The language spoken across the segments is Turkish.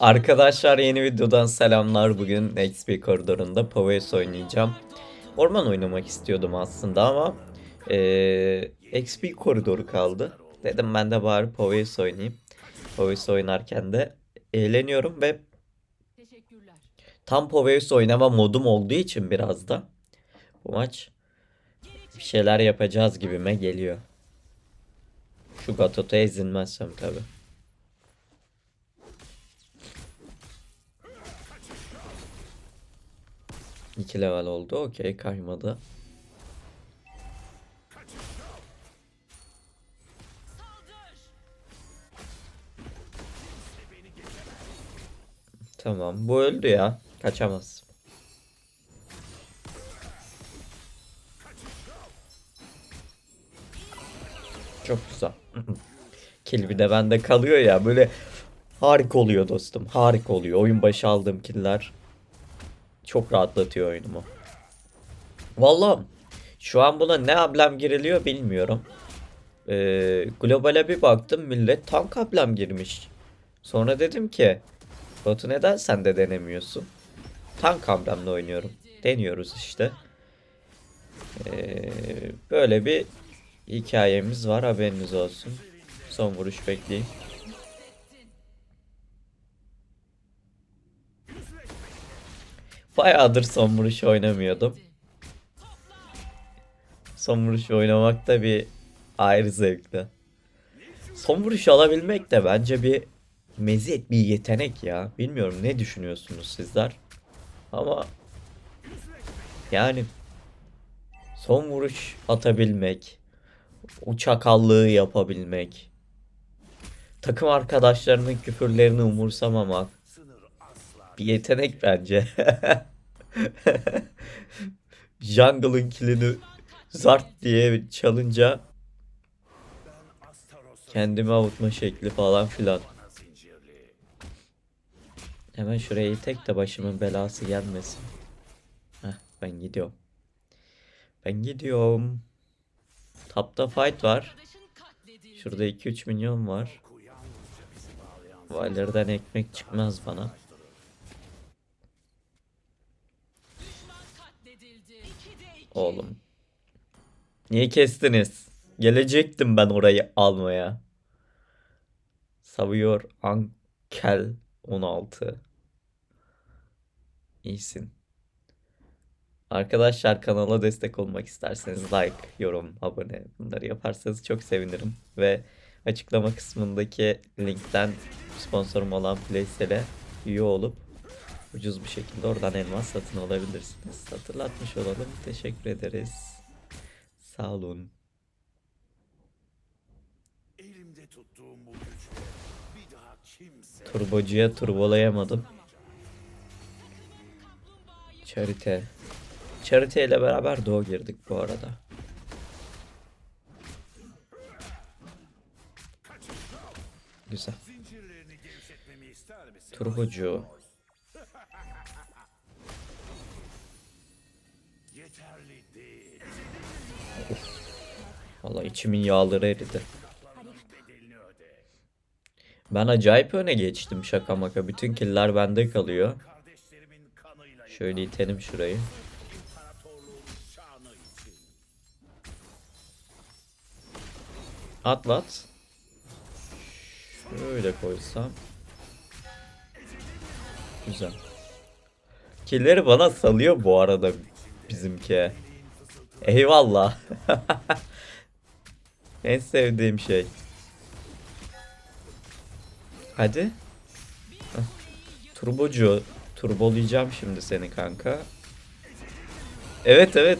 Arkadaşlar yeni videodan selamlar. Bugün XP koridorunda Paveyes oynayacağım. Orman oynamak istiyordum aslında ama ee, XP koridoru kaldı. Dedim ben de bari Paveyes oynayayım. Paveyes oynarken de eğleniyorum ve tam Paveyes oynama modum olduğu için biraz da bu maç bir şeyler yapacağız gibime geliyor. Şu Gatot'a ezilmezsem tabii. 2 level oldu. Okey kaymadı. Tamam bu öldü ya. Kaçamaz. Çok güzel. Kill bir de bende kalıyor ya böyle harika oluyor dostum. Harika oluyor. Oyun başı aldığım killer çok rahatlatıyor oyunumu. Vallahi şu an buna ne ablem giriliyor bilmiyorum. Ee, globale bir baktım millet tank ablem girmiş. Sonra dedim ki Batu neden sen de denemiyorsun? Tank amblemle oynuyorum. Deniyoruz işte. Ee, böyle bir hikayemiz var haberiniz olsun. Son vuruş bekleyin. Bayağıdır son vuruş oynamıyordum. Son vuruş oynamak da bir ayrı zevkli. Son vuruş alabilmek de bence bir meziyet, bir yetenek ya. Bilmiyorum ne düşünüyorsunuz sizler. Ama yani son vuruş atabilmek, o çakallığı yapabilmek, takım arkadaşlarının küfürlerini umursamamak bir yetenek bence. Jungle'ın killini zart diye çalınca kendimi avutma şekli falan filan. Hemen şuraya tek de başımın belası gelmesin. Heh, ben gidiyorum. Ben gidiyorum. Tapta fight var. Şurada 2-3 milyon var. Valerden ekmek çıkmaz bana. Oğlum. Niye kestiniz? Gelecektim ben orayı almaya. Savuyor Ankel 16. İyisin. Arkadaşlar kanala destek olmak isterseniz like, yorum, abone bunları yaparsanız çok sevinirim. Ve açıklama kısmındaki linkten sponsorum olan Playsel'e üye olup ucuz bir şekilde oradan elmas satın alabilirsiniz. Hatırlatmış olalım. Teşekkür ederiz. Sağ olun. Elimde tuttuğum bu güçle bir daha kimse Turbocuya turbolayamadım. Charite. Charite ile beraber Doğu girdik bu arada. Güzel. Turbocu. Valla içimin yağları eridi. Ben acayip öne geçtim şaka maka. Bütün killer bende kalıyor. Şöyle itelim şurayı. Atlat. Şöyle koysam. Güzel. Killeri bana salıyor bu arada bizimki. Eyvallah. en sevdiğim şey. Hadi. Heh. Turbocu. Turbolayacağım şimdi seni kanka. Evet evet.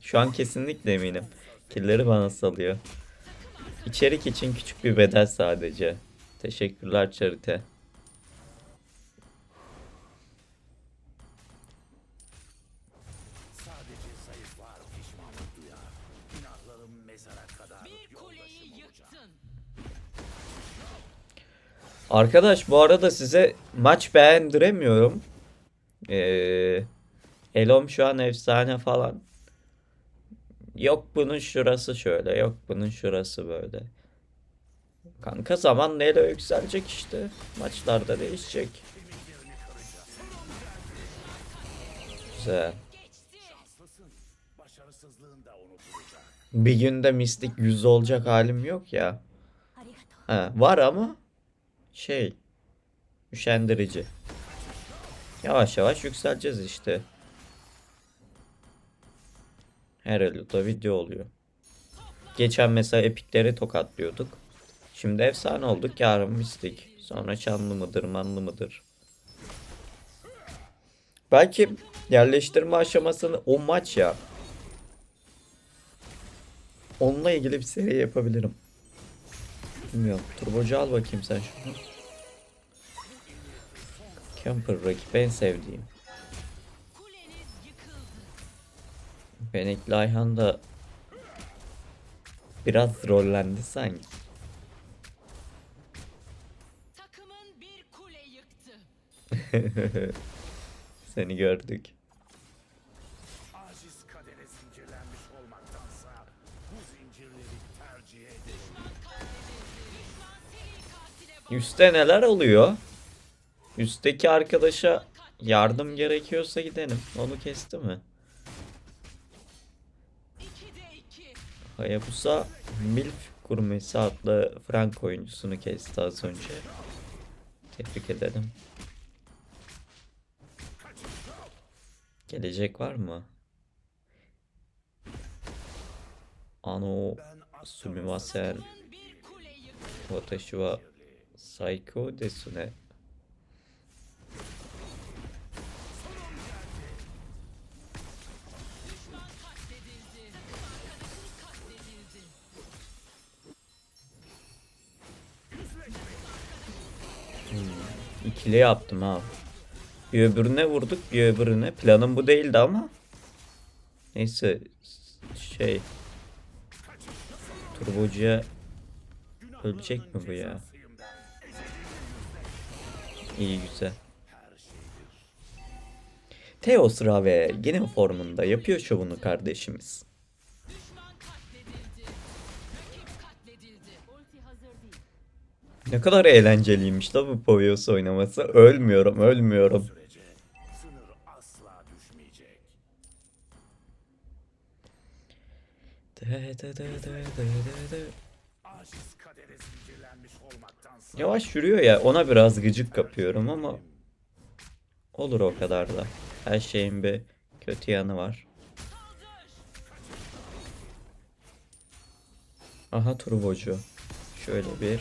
Şu an kesinlikle eminim. Killeri bana salıyor. İçerik için küçük bir bedel sadece. Teşekkürler Charite. Arkadaş bu arada size maç beğendiremiyorum. Ee, Elom şu an efsane falan. Yok bunun şurası şöyle, yok bunun şurası böyle. Kanka zaman neyle yükselecek işte. Maçlarda değişecek. Güzel. Bir günde mistik yüz olacak halim yok ya. Ha, var ama şey üşendirici. Yavaş yavaş yükseleceğiz işte. Her eloda video oluyor. Geçen mesela epikleri tokatlıyorduk. Şimdi efsane olduk. Yarın mistik. Sonra çanlı mıdır, manlı mıdır? Belki yerleştirme aşamasını o maç ya. Onunla ilgili bir seri yapabilirim. Bilmiyorum. Turbocu al bakayım sen şunu. Camper rakip en sevdiğim. Benekli Ayhan da biraz rollendi sanki. Takımın bir kule yıktı. Seni gördük. Üste neler oluyor? Üstteki arkadaşa yardım gerekiyorsa gidelim. Onu kesti mi? Hayabusa Milf Gurmesi adlı Frank oyuncusunu kesti az önce. Tebrik edelim. Gelecek var mı? Ano Sumimasen. Watashi wa Katledildi. İkili yaptım ha. Bir öbürüne vurduk bir öbürüne. Planım bu değildi ama. Neyse şey Turbocuya ölecek mi bu ya? İyi güzel. Teos Rave yine formunda yapıyor şovunu kardeşimiz. Ne kadar eğlenceliymiş la bu Povios oynaması. Ölmüyorum, ölmüyorum. sınır asla düşmeyecek. Aciz kadere zincirlenmiş olmaktansa Yavaş yürüyor ya ona biraz gıcık kapıyorum ama olur o kadar da. Her şeyin bir kötü yanı var. Aha turbocu. Şöyle bir.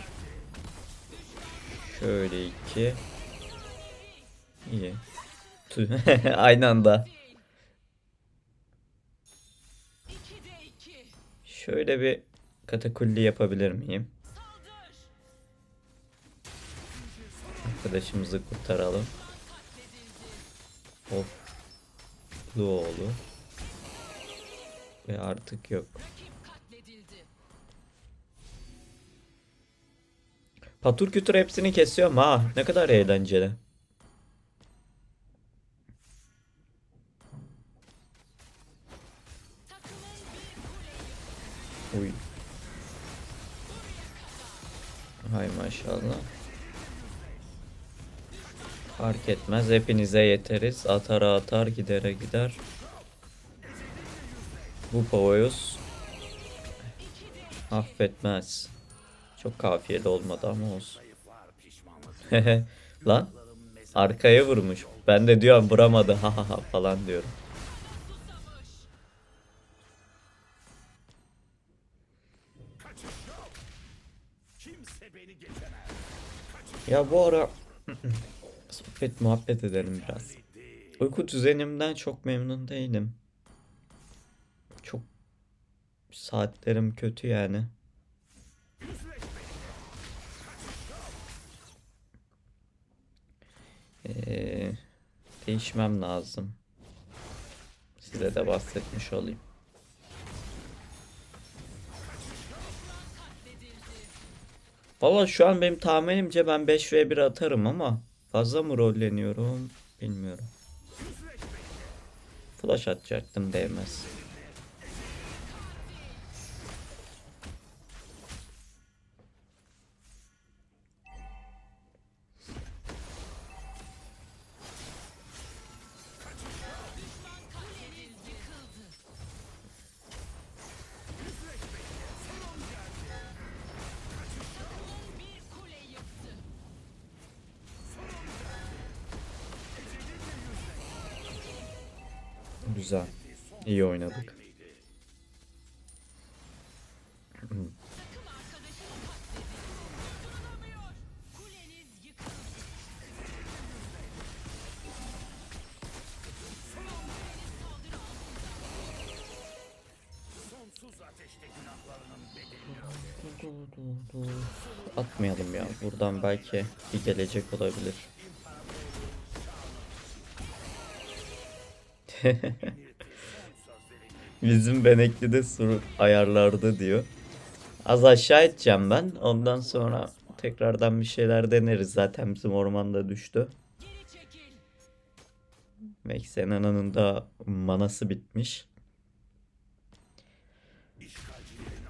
Şöyle iki. İyi. Aynı anda. Şöyle bir katakulli yapabilir miyim? Arkadaşımızı kurtaralım. Of. Luoğlu. Ve artık yok. Patur kütür hepsini kesiyorum ha. Ne kadar eğlenceli. Uy. Hay maşallah. Fark etmez. Hepinize yeteriz. Atara atar gidere gider. Bu Pavoyos affetmez. Çok kafiyeli olmadı ama olsun. Lan arkaya vurmuş. Ben de diyorum vuramadı ha ha ha falan diyorum. Ya bu ara sohbet muhabbet edelim biraz. Uyku düzenimden çok memnun değilim. Çok saatlerim kötü yani. Ee, değişmem lazım. Size de bahsetmiş olayım. Valla şu an benim tahminimce ben 5v1 atarım ama fazla mı rolleniyorum bilmiyorum. Flash atacaktım değmez. Ateşte günahlarının bedelini Atmayalım ya. Buradan belki bir gelecek olabilir. Bizim Benekli de sur ayarlarda diyor. Az aşağı edeceğim ben. Ondan sonra tekrardan bir şeyler deneriz. Zaten bizim ormanda düştü. Çekil. Meksena'nın da manası bitmiş. işgalcilerin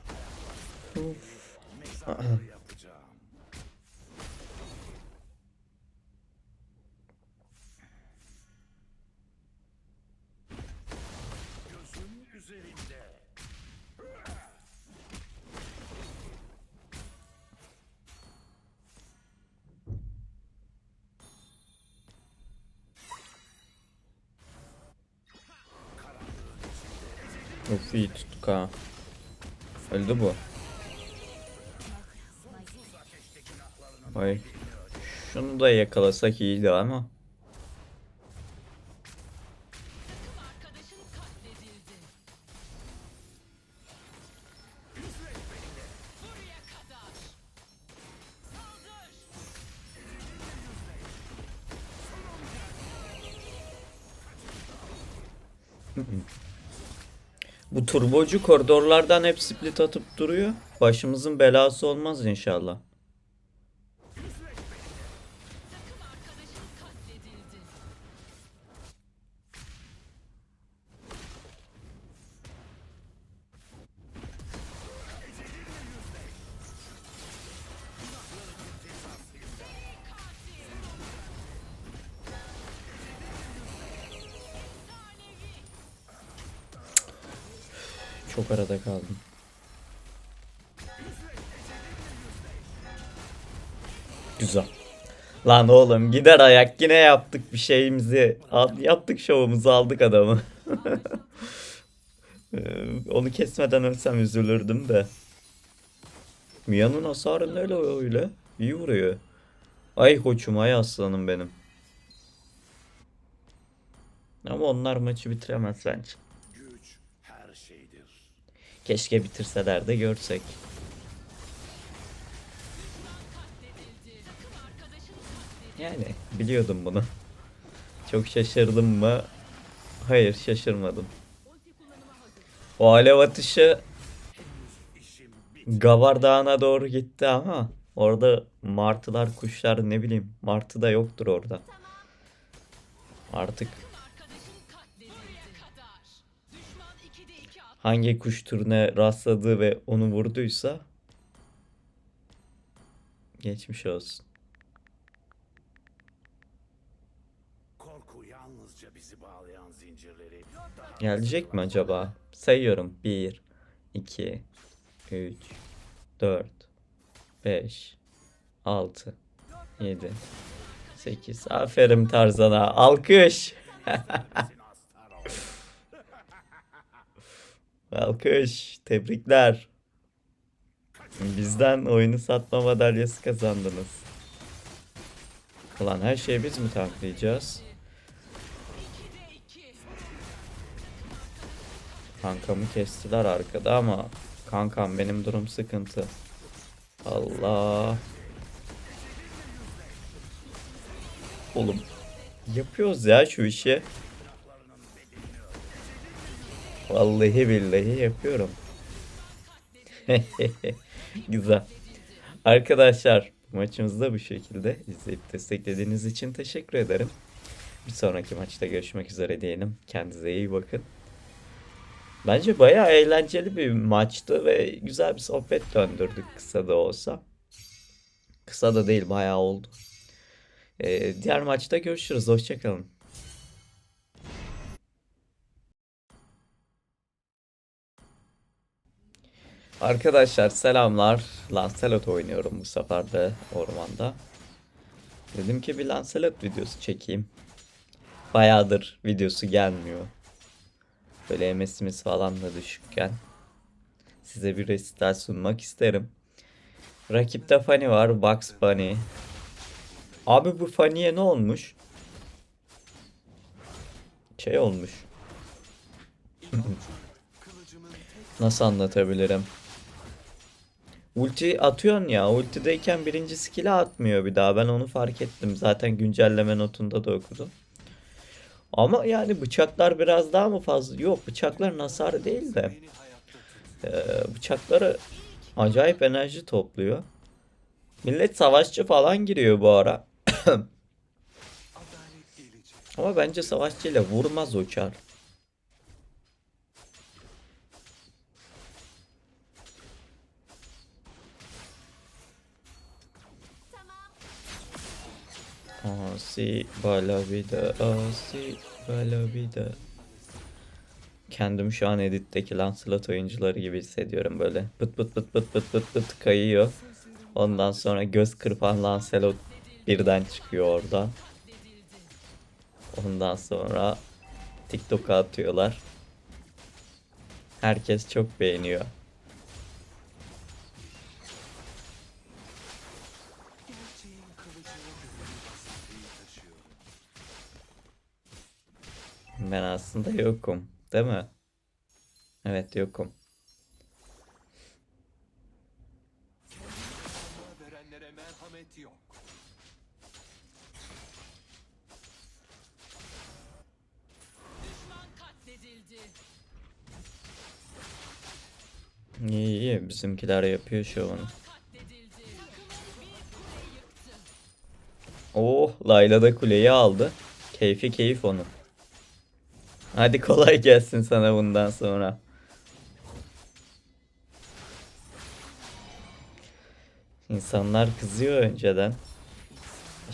iyi tuttuk ha. Öldü bu. Ay. Şunu da yakalasak iyiydi ama. Turbocu koridorlardan hep split atıp duruyor. Başımızın belası olmaz inşallah. Çok arada kaldım. Güzel. Lan oğlum gider ayak yine yaptık bir şeyimizi. Yaptık şovumuzu aldık adamı. Ee, Onu kesmeden ölsem üzülürdüm de. Mia'nın hasarı la öyle? İyi vuruyor. Ay koçum ay aslanım benim. Ama onlar maçı bitiremez bence. Keşke bitirseler de görsek. Yani biliyordum bunu. Çok şaşırdım mı? Hayır şaşırmadım. O alev atışı. Gavar Dağı'na doğru gitti ama orada martılar, kuşlar ne bileyim martı da yoktur orada. Artık hangi kuş türüne rastladı ve onu vurduysa geçmiş olsun. Gelecek mi acaba? Sayıyorum. 1, 2, 3, 4, 5, 6, 7, 8. Aferin Tarzan'a. Alkış. Alkış. Tebrikler. Bizden oyunu satma madalyası kazandınız. Ulan her şeyi biz mi taklayacağız? 2'de 2. Kankamı kestiler arkada ama kankam benim durum sıkıntı. Allah. Oğlum yapıyoruz ya şu işi. Vallahi billahi yapıyorum. Güzel. Arkadaşlar maçımız da bu şekilde izleyip desteklediğiniz için teşekkür ederim. Bir sonraki maçta görüşmek üzere diyelim. Kendinize iyi bakın. Bence bayağı eğlenceli bir maçtı ve güzel bir sohbet döndürdük kısa da olsa. Kısa da değil bayağı oldu. Ee, diğer maçta görüşürüz. Hoşçakalın. Arkadaşlar selamlar. Lancelot oynuyorum bu sefer de ormanda. Dedim ki bir Lancelot videosu çekeyim. Bayağıdır videosu gelmiyor. Böyle MS'imiz falan da düşükken size bir resital sunmak isterim. Rakipte Fanny var. Bugs Bunny. Abi bu Fanny'e ne olmuş? Şey olmuş. Nasıl anlatabilirim? Ulti atıyorsun ya. Ultideyken birinci skill'i atmıyor bir daha. Ben onu fark ettim. Zaten güncelleme notunda da okudum. Ama yani bıçaklar biraz daha mı fazla? Yok bıçakların hasarı değil de. Ee, bıçakları acayip enerji topluyor. Millet savaşçı falan giriyor bu ara. Ama bence savaşçıyla vurmaz o Asi bala vida, asi bala vida. Kendim şu an editteki Lancelot oyuncuları gibi hissediyorum böyle. Pıt pıt pıt pıt pıt pıt pıt kayıyor. Ondan sonra göz kırpan Lancelot birden çıkıyor oradan. Ondan sonra TikTok'a atıyorlar. Herkes çok beğeniyor. Ben aslında yokum, değil mi? Evet yokum. verenlere merhamet yok. Düşman katledildi. İyi iyi bizimkiler yapıyor şovunu. Oh Layla da kuleyi aldı. Keyfi keyif onun. Hadi kolay gelsin sana bundan sonra. İnsanlar kızıyor önceden.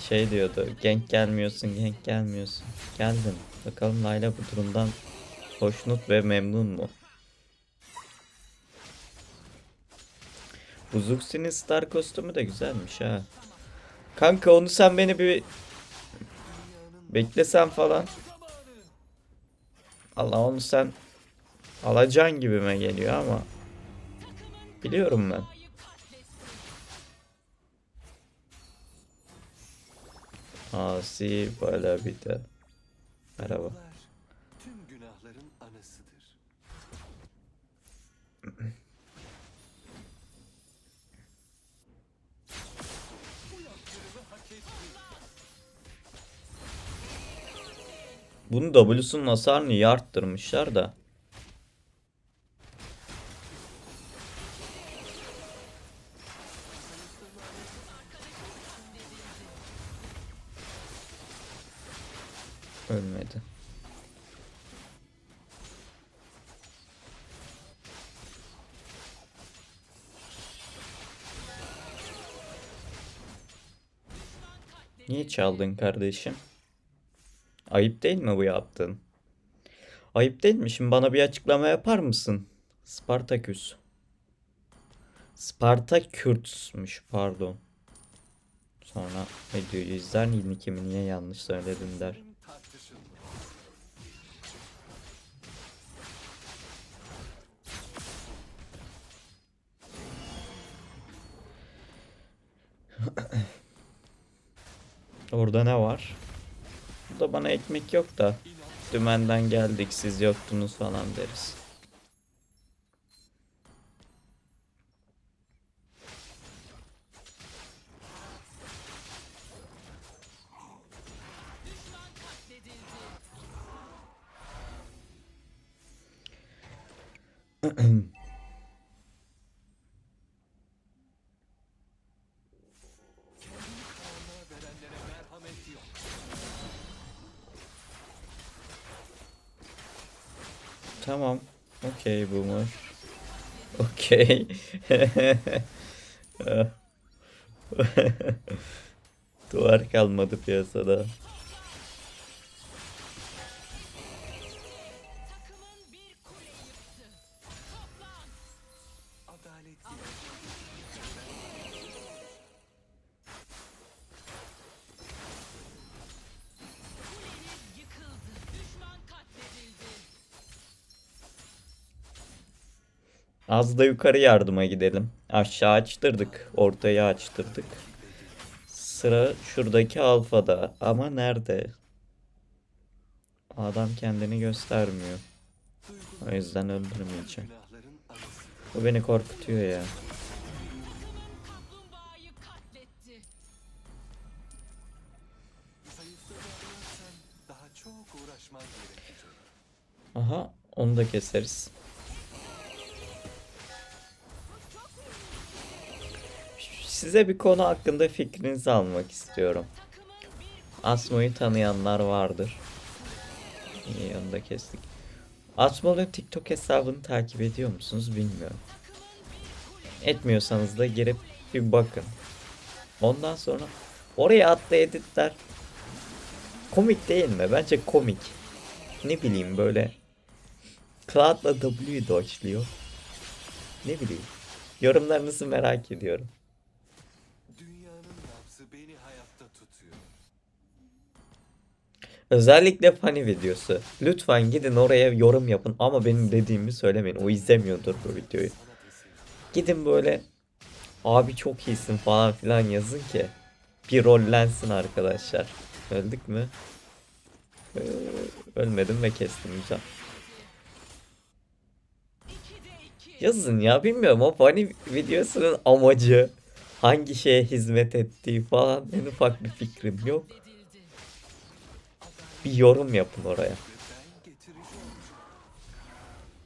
Şey diyordu. Genk gelmiyorsun, genk gelmiyorsun. Geldim. Bakalım Layla bu durumdan hoşnut ve memnun mu? Bu Zuxi'nin star kostümü de güzelmiş ha. Kanka onu sen beni bir beklesen falan. Allah onu sen alacaksın gibime geliyor ama biliyorum ben. Asi böyle bir de. Merhaba. Tüm günahların anasıdır. Bunun W'sunun hasarını iyi arttırmışlar da. Ölmedi. Niye çaldın kardeşim? Ayıp değil mi bu yaptığın? Ayıp değil mi? Şimdi bana bir açıklama yapar mısın? Spartaküs. Spartakürtsmüş pardon. Sonra videoyu izler yine kimi niye yanlış söyledin der. Orada ne var? Burada bana ekmek yok da. Dümenden geldik siz yoktunuz falan deriz. Düşman Okey boomer. Okey. Duvar kalmadı piyasada. Az da yukarı yardıma gidelim. Aşağı açtırdık. Ortaya açtırdık. Sıra şuradaki alfada. Ama nerede? Adam kendini göstermiyor. O yüzden öldürmeyeceğim. Bu beni korkutuyor ya. Aha onu da keseriz. Size bir konu hakkında fikrinizi almak istiyorum. Asmo'yu tanıyanlar vardır. İyi onu da kestik. Asmo'nun TikTok hesabını takip ediyor musunuz bilmiyorum. Etmiyorsanız da girip bir bakın. Ondan sonra oraya atla editler. Komik değil mi? Bence komik. Ne bileyim böyle Cloud'la W dodge'liyor. Ne bileyim. Yorumlarınızı merak ediyorum. Özellikle funny videosu. Lütfen gidin oraya yorum yapın ama benim dediğimi söylemeyin. O izlemiyordur bu videoyu. Gidin böyle abi çok iyisin falan filan yazın ki bir rollensin arkadaşlar. Öldük mü? Ee, ölmedim ve kestim güzel. 2'de 2. Yazın ya bilmiyorum o funny videosunun amacı hangi şeye hizmet ettiği falan en ufak bir fikrim yok. Bir yorum yapın oraya.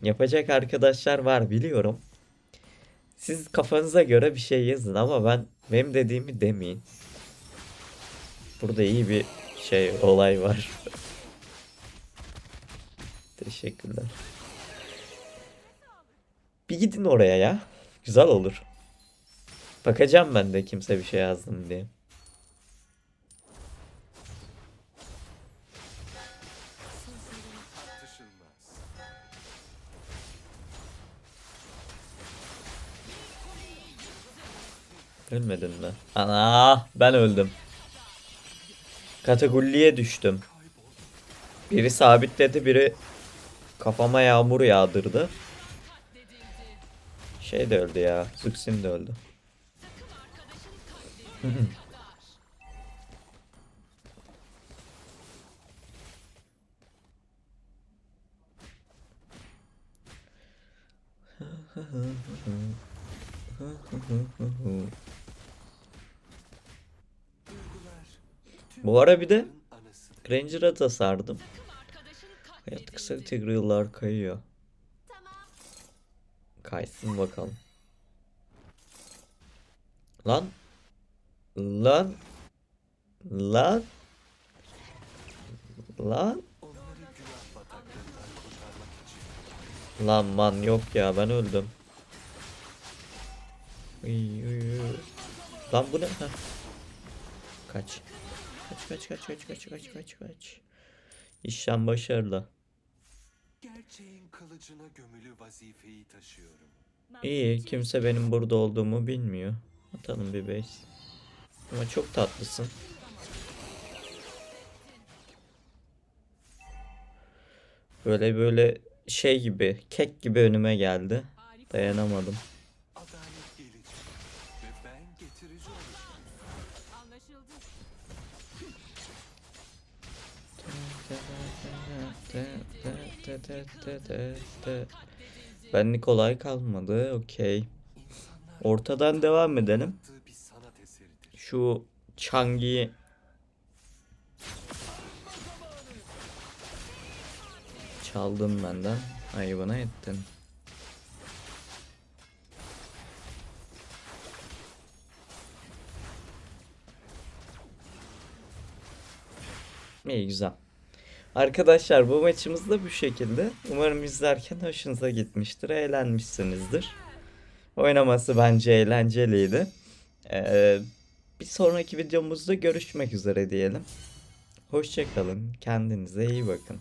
Yapacak arkadaşlar var biliyorum. Siz kafanıza göre bir şey yazın ama ben benim dediğimi demeyin. Burada iyi bir şey olay var. Teşekkürler. Bir gidin oraya ya. Güzel olur. Bakacağım ben de kimse bir şey yazdım diye. Ölmedin mi? Ana ben öldüm. Katakulliye düştüm. Biri sabitledi biri kafama yağmur yağdırdı. Şey de öldü ya. Zuksin de öldü. Takım arkadaşın katledildi. kadar. Duygular. tüm Bu ara bir de duyguların anısıdır. Ranger'a da sardım. Hayat kısa katledildi. Tigreal'lar kayıyor. Kaysın bakalım. Lan. Lan. Lan. Lan. Lan man yok ya ben öldüm. Lan bu ne? Heh. Kaç. Kaç kaç kaç kaç kaç kaç kaç kaç. İşlem başarılı. Gerçeğin kılıcına gömülü vazifeyi taşıyorum. İyi kimse benim burada olduğumu bilmiyor. Atalım bir base. Ama çok tatlısın. Böyle böyle şey gibi kek gibi önüme geldi. Dayanamadım. Katledildi. Ben Nikolay kalmadı. Okey. Ortadan devam edelim. Şu Changi'yi çaldın benden. Ayıbına ettin. İyi güzel. Arkadaşlar bu maçımız da bu şekilde. Umarım izlerken hoşunuza gitmiştir, eğlenmişsinizdir. Oynaması bence eğlenceliydi. Ee, bir sonraki videomuzda görüşmek üzere diyelim. Hoşçakalın. Kendinize iyi bakın.